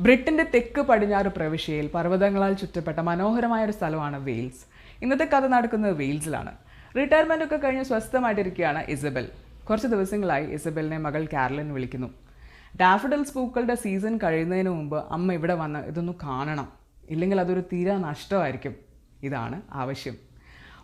ബ്രിട്ടന്റെ തെക്ക് പടിഞ്ഞാറ് പ്രവിശ്യയിൽ പർവതങ്ങളാൽ ചുറ്റപ്പെട്ട മനോഹരമായ ഒരു സ്ഥലമാണ് വെയിൽസ്. ഇന്നത്തെ കഥ നടക്കുന്നത് വെയിൽസിലാണ്. റിട്ടയർമെന്റ് ഒക്കെ കഴിഞ്ഞ് സ്വസ്ഥമായിട്ടിരിക്കുകയാണ് ഇസബൽ. കുറച്ച് ദിവസങ്ങളായി ഇസബലിനെ മകൾ കാരലിൻ വിളിക്കുന്നു. ഡാഫഡിൽസ് പൂക്കളുടെ സീസൺ കഴിയുന്നതിന് മുമ്പ് അമ്മ ഇവിടെ വന്ന് ഇതൊന്ന് കാണണം. ഇല്ലെങ്കിൽ അതൊരു തീരാ നഷ്ടമായിരിക്കും. ഇതാണ് ആവശ്യം.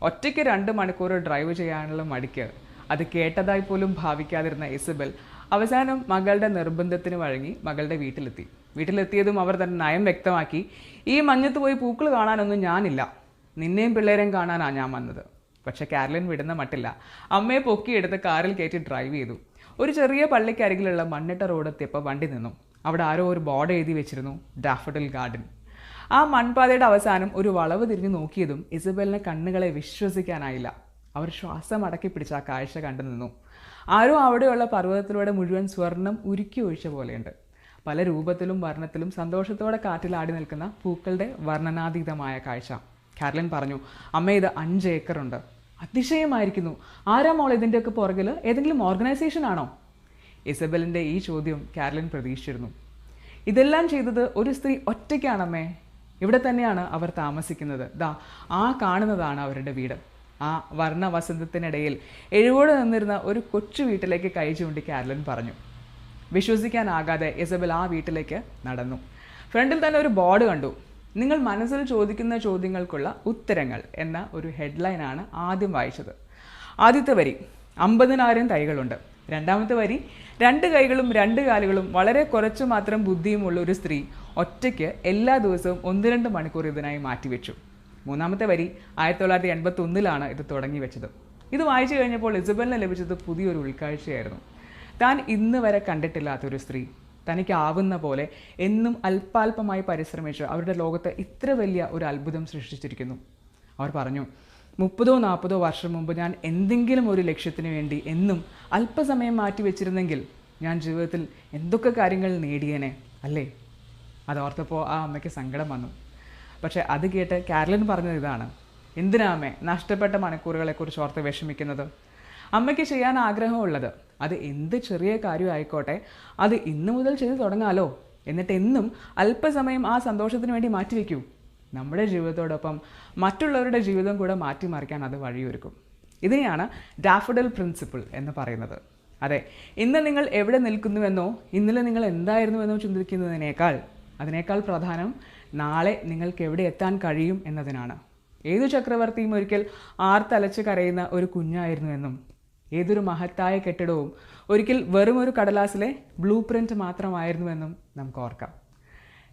ഒറ്റയ്ക്ക് രണ്ട് മണിക്കൂർ ഡ്രൈവ് ചെയ്യാനുള്ള മടിക്ക് അത് കേട്ടതായി പോലും ഭാവിക്കാതിരുന്ന ഇസബൽ അവസാനം മകളുടെ നിർബന്ധത്തിന് വഴങ്ങി മകളുടെ വീട്ടിലെത്തി. വീട്ടിലെത്തിയതും അവർ തന്നെ നയം വ്യക്തമാക്കി ഈ മഞ്ഞത്ത് പോയി പൂക്കൾ കാണാനൊന്നും ഞാനില്ല. നിന്നെയും പിള്ളേരെയും കാണാനാണ് ഞാൻ വന്നത്. പക്ഷെ കാരലിൻ വിടുന്ന മട്ടില്ല. അമ്മയെ പൊക്കിയെടുത്ത് കാറിൽ കയറ്റി ഡ്രൈവ് ചെയ്തു. ഒരു ചെറിയ പള്ളിക്കരികിലുള്ള മണ്ണിട്ട റോഡ് എത്തിയപ്പോൾ വണ്ടി നിന്നു. അവിടെ ആരോ ഒരു ബോർഡ് എഴുതി വെച്ചിരുന്നു ഡാഫഡിൽ ഗാർഡൻ. ആ മൺപാതയുടെ അവസാനം ഒരു വളവ് തിരിഞ്ഞു നോക്കിയതും ഇസബലിനെ കണ്ണുകളെ വിശ്വസിക്കാനായില്ല. അവർ ശ്വാസം അടക്കി പിടിച്ച് ആ കാഴ്ച കണ്ടു നിന്നു. ആരോ അവിടെയുള്ള പർവതത്തിലൂടെ മുഴുവൻ സ്വർണം ഉരുക്കി ഒഴിച്ച പോലെയുണ്ട്. പല രൂപത്തിലും വർണത്തിലും സന്തോഷത്തോടെ കാറ്റിലാടി നിൽക്കുന്ന പൂക്കളുടെ വർണനാതീതമായ കാഴ്ച. കാരലിൻ പറഞ്ഞു അമ്മ ഇത് അഞ്ച് ഏക്കറുണ്ട് അതിശയമായിരിക്കുന്നു. ആരാ മോൾ ഇതിന്റെയൊക്കെ പുറകിൽ ഏതെങ്കിലും ഓർഗനൈസേഷൻ ആണോ? ഇസബലിന്റെ ഈ ചോദ്യം കാരലിൻ പ്രതീക്ഷിച്ചിരുന്നു. ഇതെല്ലാം ചെയ്തത് ഒരു സ്ത്രീ ഒറ്റയ്ക്കാണമ്മേ. ഇവിടെ തന്നെയാണ് അവർ താമസിക്കുന്നത്. ദാ ആ കാണുന്നതാണ് അവരുടെ വീട്. ആ വർണ വസന്തത്തിനിടയിൽ എഴുവോട് നിന്നിരുന്ന ഒരു കൊച്ചു വീട്ടിലേക്ക് കൈ ചൂണ്ടി കാരലിൻ പറഞ്ഞു വിശ്വസിക്കാനാകാതെ ഇസബൽ ആ വീട്ടിലേക്ക് നടന്നു. ഫ്രണ്ടിൽ തന്നെ ഒരു ബോർഡ് കണ്ടു. നിങ്ങൾ മനസ്സിൽ ചോദിക്കുന്ന ചോദ്യങ്ങൾക്കുള്ള ഉത്തരങ്ങൾ എന്ന ഒരു ഹെഡ്ലൈനാണ് ആദ്യം വായിച്ചത്. ആദ്യത്തെ വരി അമ്പതിനായിരം തൈകളുണ്ട്. രണ്ടാമത്തെ വരി രണ്ട് കൈകളും രണ്ട് കാലുകളും വളരെ കുറച്ചു മാത്രം ബുദ്ധിയുമുള്ള ഒരു സ്ത്രീ ഒറ്റയ്ക്ക് എല്ലാ ദിവസവും ഒന്ന് രണ്ട് മണിക്കൂർ ഇതിനായി മാറ്റിവെച്ചു. മൂന്നാമത്തെ വരി ആയിരത്തി തൊള്ളായിരത്തി എൺപത്തി ഒന്നിലാണ് ഇത് തുടങ്ങി വെച്ചത്. ഇത് വായിച്ചു കഴിഞ്ഞപ്പോൾ ഇസബലിന് ലഭിച്ചത് പുതിയൊരു ഉൾക്കാഴ്ചയായിരുന്നു. താൻ ഇന്ന് വരെ കണ്ടിട്ടില്ലാത്തൊരു സ്ത്രീ. തനിക്കാവുന്ന പോലെ എന്നും അല്പാൽപമായി പരിശ്രമിച്ച് അവരുടെ ലോകത്ത് ഇത്ര വലിയ ഒരു അത്ഭുതം സൃഷ്ടിച്ചിരിക്കുന്നു. അവർ പറഞ്ഞു മുപ്പതോ നാൽപ്പതോ വർഷം മുമ്പ് ഞാൻ എന്തെങ്കിലും ഒരു ലക്ഷ്യത്തിന് വേണ്ടി എന്നും അല്പസമയം മാറ്റി വെച്ചിരുന്നെങ്കിൽ ഞാൻ ജീവിതത്തിൽ എന്തൊക്കെ കാര്യങ്ങൾ നേടിയേനെ അല്ലേ? അതോർത്തപ്പോൾ ആ അമ്മയ്ക്ക് സങ്കടം വന്നു. പക്ഷേ അത് കേട്ട് കാരലിൻ പറഞ്ഞത് ഇതാണ്. എന്തിനാമേ നഷ്ടപ്പെട്ട മണിക്കൂറുകളെക്കുറിച്ച് ഓർത്ത് വിഷമിക്കുന്നത്? അമ്മയ്ക്ക് ചെയ്യാൻ ആഗ്രഹമുള്ളത്. അത് എന്ത് ചെറിയ കാര്യം ആയിക്കോട്ടെ. അത് ഇന്നു മുതൽ ചെയ്തു തുടങ്ങാലോ. എന്നിട്ട് എന്നും അല്പസമയം ആ സന്തോഷത്തിന് വേണ്ടി മാറ്റിവെക്കൂ നമ്മുടെ ജീവിതത്തോടൊപ്പം മറ്റുള്ളവരുടെ ജീവിതം കൂടെ മാറ്റിമറിക്കാൻ അത് വഴിയൊരുക്കും. ഇതിനെയാണ് ഡാഫഡൽ പ്രിൻസിപ്പിൾ എന്ന് പറയുന്നത്. അതെ ഇന്ന് നിങ്ങൾ എവിടെ നിൽക്കുന്നുവെന്നോ ഇന്നലെ നിങ്ങൾ എന്തായിരുന്നുവെന്നോ ചിന്തിക്കുന്നതിനേക്കാൾ അതിനേക്കാൾ പ്രധാനം നാളെ നിങ്ങൾക്ക് എവിടെ എത്താൻ കഴിയും എന്നതിനാണ്. ഏതു ചക്രവർത്തിയും ഒരിക്കൽ ആർത്തലച്ച് കരയുന്ന ഒരു കുഞ്ഞായിരുന്നു എന്നും ഏതൊരു മഹത്തായ കെട്ടിടവും ഒരിക്കൽ വെറും ഒരു കടലാസിലെ ബ്ലൂ പ്രിന്റ് മാത്രമായിരുന്നുവെന്നും നമുക്ക് ഓർക്കാം.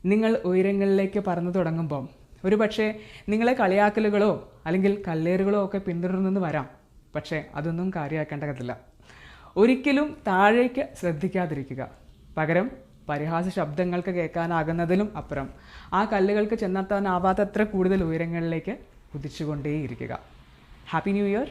നിങ്ങൾ ഉയരങ്ങളിലേക്ക് പറന്നു തുടങ്ങുമ്പം ഒരു പക്ഷേ നിങ്ങളെ കളിയാക്കലുകളോ അല്ലെങ്കിൽ കല്ലേറുകളോ ഒക്കെ പിന്തുടർന്നെന്ന് വരാം. പക്ഷേ അതൊന്നും കാര്യമാക്കേണ്ടതില്ല. ഒരിക്കലും താഴേക്ക് ശ്രദ്ധിക്കാതിരിക്കുക. പകരം പരിഹാസ ശബ്ദങ്ങൾക്ക് കേൾക്കാനാകുന്നതിലും അപ്പുറം. ആ കല്ലുകൾക്ക് ചെന്നെത്താനാവാത്തത്ര കൂടുതൽ ഉയരങ്ങളിലേക്ക് കുതിച്ചുകൊണ്ടേയിരിക്കുക. Happy new year